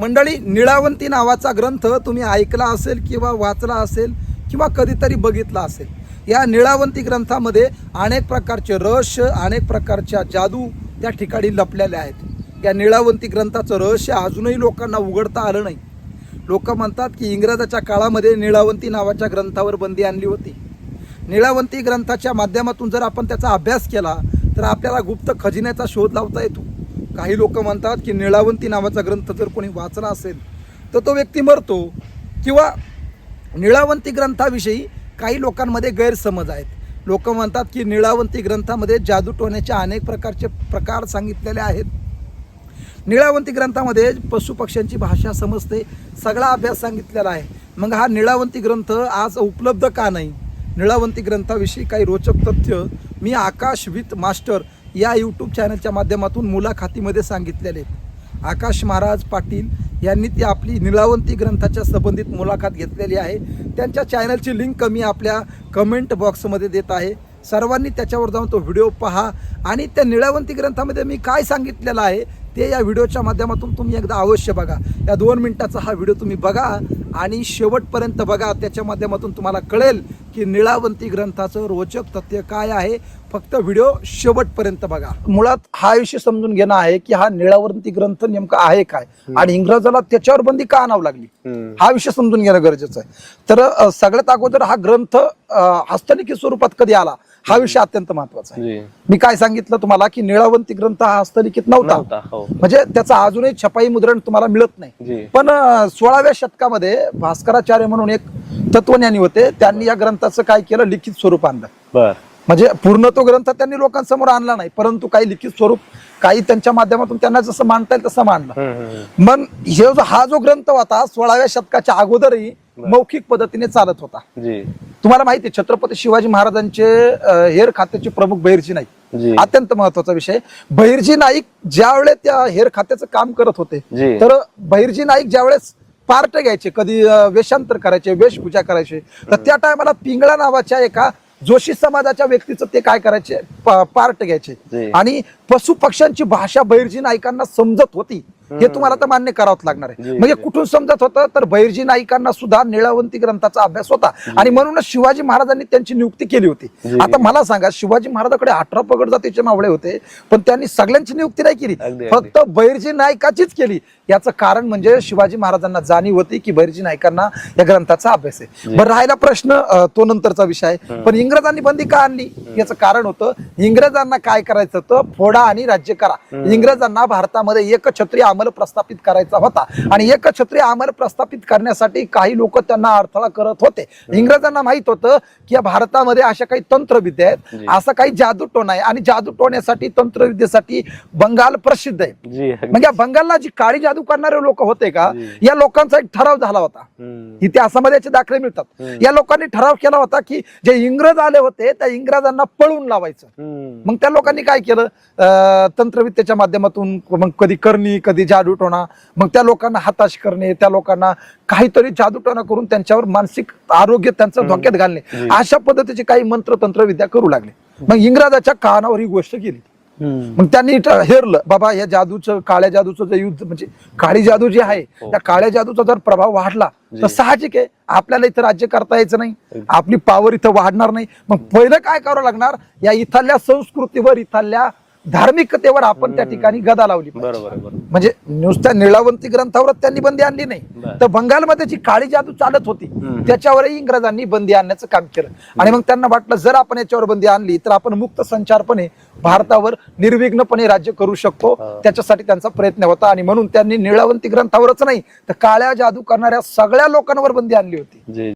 मंडळी निळावंती नावाचा ग्रंथ तुम्ही ऐकला असेल किंवा वाचला असेल किंवा कधीतरी बघितला असेल या निळावंती ग्रंथामध्ये अनेक प्रकारचे रहस्य अनेक प्रकारच्या जादू त्या ठिकाणी लपलेल्या आहेत. या निळावंती ग्रंथाचं रहस्य अजूनही लोकांना उघडता आलं नाही. लोक म्हणतात की इंग्रजाच्या काळामध्ये निळावंती नावाच्या ग्रंथावर बंदी आणली होती. निळावंती ग्रंथाच्या माध्यमातून जर आपण त्याचा अभ्यास केला तर आपल्याला गुप्त खजिन्याचा शोध लावता येतो. काही लोक म्हणतात की निळावंती नावाचा ग्रंथ जर कोणी वाचला असेल तर तो व्यक्ती मरतो. किंवा निळावंती ग्रंथाविषयी काही लोकांमध्ये गैरसमज आहेत. लोक म्हणतात की निळावंती ग्रंथामध्ये जादू टोण्याचे अनेक प्रकारचे प्रकार सांगितलेले आहेत. निळावंती ग्रंथामध्ये पशुपक्ष्यांची भाषा समजते सगळा अभ्यास सांगितलेला आहे. मग हा निळावंती ग्रंथ आज उपलब्ध का नाही? निळावंती ग्रंथाविषयी काही रोचक तथ्य मी आकाश विथ मास्टर या यूट्यूब चॅनलच्या माध्यमातून मुलाखतीमध्ये सांगितलेले आहेत. आकाश महाराज पाटील यांनी ती आपली निळावंती ग्रंथाच्या संबंधित मुलाखत घेतलेली आहे. त्यांच्या चॅनलची लिंक कमी आपल्या कमेंट बॉक्समध्ये देत आहे. सर्वांनी त्याच्यावर जाऊन तो व्हिडिओ पहा आणि त्या निळावंती ग्रंथामध्ये मी काय सांगितलेलं आहे ते या व्हिडिओच्या माध्यमातून तुम्ही एकदा अवश्य बघा. या दोन मिनटाचा हा व्हिडिओ तुम्ही बघा आणि शेवटपर्यंत बघा. त्याच्या माध्यमातून तुम्हाला कळेल की निळावंती ग्रंथाचं रोचक तथ्य काय आहे? फक्त व्हिडिओ शेवटपर्यंत बघा. मुळात हा विषय समजून घेणं आहे की हा निळावंती ग्रंथ नेमका आहे काय? आणि इंग्रजाला त्याच्यावर बंदी का आणावं लागली. हा विषय समजून घेणं गरजेचं आहे. तर सगळ्यात अगोदर हा ग्रंथ हस्तलिखित स्वरूपात कधी आला? हा विषय अत्यंत महत्त्वाचा आहे. मी काय सांगितलं तुम्हाला की निळावंती ग्रंथ हा हस्तलिखित नव्हता. हो. म्हणजे त्याचं अजूनही छपाई मुद्रण तुम्हाला मिळत नाही. पण सोळाव्या शतकामध्ये भास्कराचार्य म्हणून एक तत्वज्ञानी होते. त्यांनी या ग्रंथाचं काय केलं? लिखित स्वरूप आणलं. बर. म्हणजे पूर्ण तो ग्रंथ त्यांनी लोकांसमोर आणला नाही. परंतु काही लिखित स्वरूप काही त्यांच्या माध्यमातून त्यांना जसं मांडता येईल तसं मांडलं. मग हे जो हा जो ग्रंथ होता सोळाव्या शतकाच्या अगोदरही मौखिक पद्धतीने चालत होता. तुम्हाला माहिती आहे छत्रपती शिवाजी महाराजांचे हेर खात्याचे प्रमुख बहिर्जी नाईक. अत्यंत महत्त्वाचा विषय. बहिर्जी नाईक ज्यावेळेस त्या हेर खात्याचं काम करत होते जी. तर बहिर्जी नाईक ज्यावेळेस पार्ट घ्यायचे कधी वेषांतर करायचे वेशपूजा करायचे तर त्या टायमाला पिंगळा नावाच्या एका जोशी समाजाच्या व्यक्तीचं ते काय करायचे पार्ट घ्यायचे. आणि पशु पक्ष्यांची भाषा बहिर्जी नाईकांना समजत होती. हे तुम्हाला तर मान्य करावंच लागणार आहे. म्हणजे. कुठून समजत होतं? तर बहिर्जी नाईकांना सुद्धा निळावंती ग्रंथाचा अभ्यास होता. आणि म्हणूनच शिवाजी महाराजांनी त्यांची नियुक्ती केली होती. आता मला सांगा शिवाजी महाराजांकडे अठरा पगड जातीचे मावळे होते पण त्यांनी सगळ्यांची नियुक्ती नाही केली. फक्त बहिर्जी नायकाचीच केली. याचं कारण म्हणजे शिवाजी महाराजांना जाणीव होती की बहिर्जी नायकांना या ग्रंथाचा अभ्यास आहे. बरं राहिला प्रश्न तो नंतरचा विषय आहे. पण इंग्रजांनी बंदी का आणली? याचं कारण होतं इंग्रजांना काय करायचं होतं? फोडा आणि राज्य करा. इंग्रजांना भारतामध्ये एकछत्री अंमल प्रस्थापित करायचा होता आणि एकछत्री अंमल प्रस्थापित करण्यासाठी काही लोक त्यांना अडथळा करत होते इंग्रजांना माहीत होतं की या भारतामध्ये अशा काही तंत्रविद्या आहेत. असं काही जादूटोणा आहे आणि जादूटोण्यासाठी तंत्रविद्येसाठी बंगाल प्रसिद्ध आहे. म्हणजे बंगालला जी काळी जादू करणारे लोक होते का. या लोकांचा एक ठराव झाला होता. इतिहासामध्ये याचे दाखले मिळतात. या लोकांनी ठराव केला होता की जे इंग्रज आले होते त्या इंग्रजांना पळून लावायचं. मग त्या लोकांनी काय केलं तंत्रविद्येच्या माध्यमातून मग कधी करणी कधी जादूटोणा मग त्या लोकांना हाताश करणे त्या लोकांना काहीतरी जादूटोणा करून त्यांच्यावर मानसिक आरोग्य त्यांचं धोक्यात घालणे. अशा पद्धतीचे काही मंत्र तंत्रविद्या करू लागले मग इंग्रजाच्या कानावर ही गोष्ट गेली. मग त्यांनी हेरलं बाबा या जादूचं काळ्या जादूचं जे युद्ध म्हणजे काळी जादू जी आहे हो. त्या काळ्या जादूचा जर प्रभाव वाढला तर. साहजिक आहे आपल्याला इथं राज्य करता यायचं नाही. आपली पावर इथं वाढणार नाही मग पहिलं काय करावं लागणार या इथल्या संस्कृतीवर इथल्या धार्मिकतेवर आपण त्या ठिकाणी गदा लावली म्हणजे नुसत्या निळावंती ग्रंथावरच त्यांनी बंदी आणली नाही. तर बंगालमध्ये जी काळी जादू चालत होती. त्याच्यावरही इंग्रजांनी बंदी आणण्याचं काम केलं. आणि मग त्यांना वाटलं जर आपण याच्यावर बंदी आणली तर आपण मुक्त संचारपणे भारतावर निर्विघ्नपणे राज्य करू शकतो. त्याच्यासाठी त्यांचा प्रयत्न होता. आणि म्हणून त्यांनी निळावंती ग्रंथावरच नाही तर काळ्या जादू करणाऱ्या सगळ्या लोकांवर बंदी आणली होती.